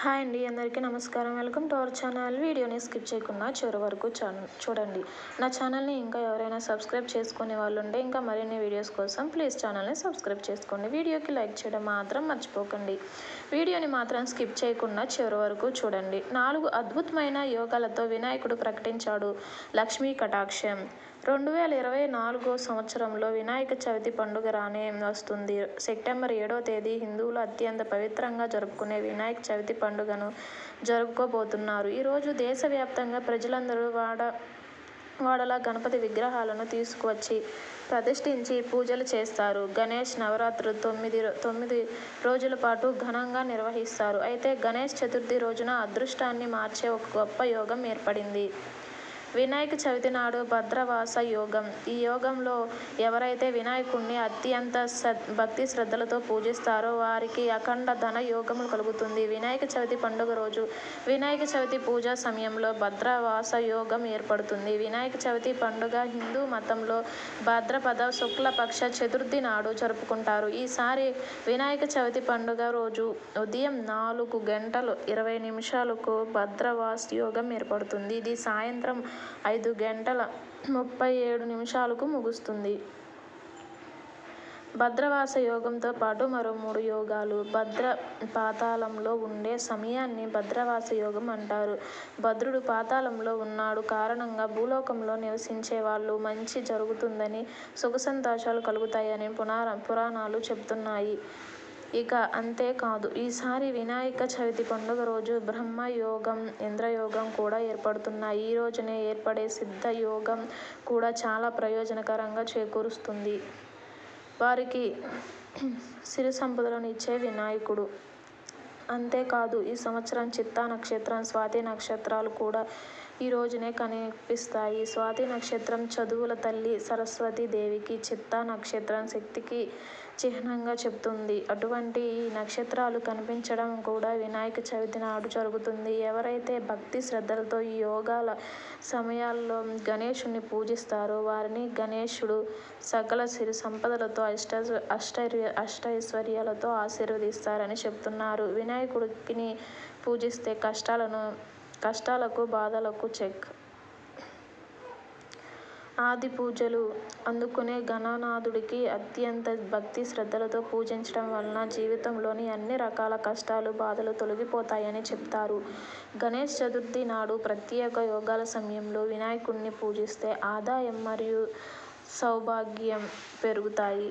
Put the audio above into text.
Hi అండి అందరికీ నమస్కారం. Welcome to our channel. వీడియోని స్కిప్ చేయకుండా చివరి వరకు చూడండి. నా ఛానల్ని ఇంకా ఎవరైనా సబ్స్క్రైబ్ చేసుకునే వాళ్ళు ఉంటే ఇంకా మరిన్ని వీడియోస్ కోసం ప్లీజ్ ఛానల్ని సబ్స్క్రైబ్ చేసుకోండి. వీడియోకి లైక్ చేయడం మాత్రం మర్చిపోకండి. వీడియోని మాత్రం స్కిప్ చేయకుండా చివరి వరకు చూడండి. నాలుగు అద్భుతమైన యోగాలతో వినాయకుడు ప్రకటించాడు. లక్ష్మీ కటాక్షం. రెండు వేల ఇరవై నాలుగో సంవత్సరంలో వినాయక చవితి పండుగ రానే వస్తుంది. సెప్టెంబర్ ఏడో తేదీ హిందువులు అత్యంత పవిత్రంగా జరుపుకునే వినాయక చవితి పండుగను జరుపుకోబోతున్నారు. ఈరోజు దేశవ్యాప్తంగా ప్రజలందరూ వాడ వాడల గణపతి విగ్రహాలను తీసుకువచ్చి ప్రతిష్ఠించి పూజలు చేస్తారు. గణేష్ నవరాత్రులు తొమ్మిది తొమ్మిది రోజుల పాటు ఘనంగా నిర్వహిస్తారు. అయితే గణేష్ చతుర్థి రోజున అదృష్టాన్ని మార్చే ఒక గొప్ప యోగం ఏర్పడింది. వినాయక చవితి నాడు భద్రవాస యోగం. ఈ యోగంలో ఎవరైతే వినాయకుడిని అత్యంత భక్తి శ్రద్ధలతో పూజిస్తారో వారికి అఖండ ధన యోగము కలుగుతుంది. వినాయక చవితి పండుగ రోజు వినాయక చవితి పూజ సమయంలో భద్రవాస యోగం ఏర్పడుతుంది. వినాయక చవితి పండుగ హిందూ మతంలో భాద్రపద శుక్లపక్ష చతుర్థి నాడు జరుపుకుంటారు. ఈసారి వినాయక చవితి పండుగ రోజు ఉదయం నాలుగు గంటలు ఇరవై నిమిషాలకు భద్రవాస్ యోగం ఏర్పడుతుంది. ఇది సాయంత్రం ఐదు గంటల ముప్పై ఏడు నిమిషాలకు ముగుస్తుంది. భద్రవాస యోగంతో పాటు మరో మూడు యోగాలు భద్ర పాతాళంలో ఉండే సమయాన్ని భద్రవాస యోగం అంటారు. భద్రుడు పాతాళంలో ఉన్నాడు. కారణంగా భూలోకంలో నివసించే వాళ్ళు మంచి జరుగుతుందని సుఖ సంతోషాలు కలుగుతాయని పునార పురాణాలు చెబుతున్నాయి. ఇక అంతేకాదు ఈసారి వినాయక చవితి పండుగ రోజు బ్రహ్మయోగం ఇంద్రయోగం కూడా ఏర్పడుతున్నాయి. ఈ రోజునే ఏర్పడే సిద్ధ యోగం కూడా చాలా ప్రయోజనకరంగా చేకూరుస్తుంది. వారికి సిరి సంపదలను ఇచ్చే వినాయకుడు. అంతేకాదు ఈ సంవత్సరం చిత్తా నక్షత్రం స్వాతి నక్షత్రాలు కూడా ఈ రోజునే కనిపిస్తాయి. స్వాతి నక్షత్రం చదువుల తల్లి సరస్వతి దేవికి చిత్తా నక్షత్రం శక్తికి చిహ్నంగా చెప్తుంది అటువంటి ఈ నక్షత్రాలు కనిపించడం కూడా వినాయక చవితి నాడు జరుగుతుంది. ఎవరైతే భక్తి శ్రద్ధలతో ఈ యోగాల సమయాల్లో గణేషుని పూజిస్తారో వారిని గణేషుడు సకల సిరి సంపదలతో అష్ట అష్టైర్య అష్టైశ్వర్యాలతో ఆశీర్వదిస్తారని చెప్తున్నారు. వినాయకుడిని పూజిస్తే కష్టాలను కష్టాలకు బాధలకు చెక్. ఆది పూజలు అందుకునే గణనాథుడికి అత్యంత భక్తి శ్రద్ధలతో పూజించడం వలన జీవితంలోని అన్ని రకాల కష్టాలు బాధలు తొలగిపోతాయని చెప్తారు. గణేష్ చతుర్థి నాడు ప్రత్యేక యోగాల సమయంలో వినాయకుడిని పూజిస్తే ఆదాయం మరియు సౌభాగ్యం పెరుగుతాయి.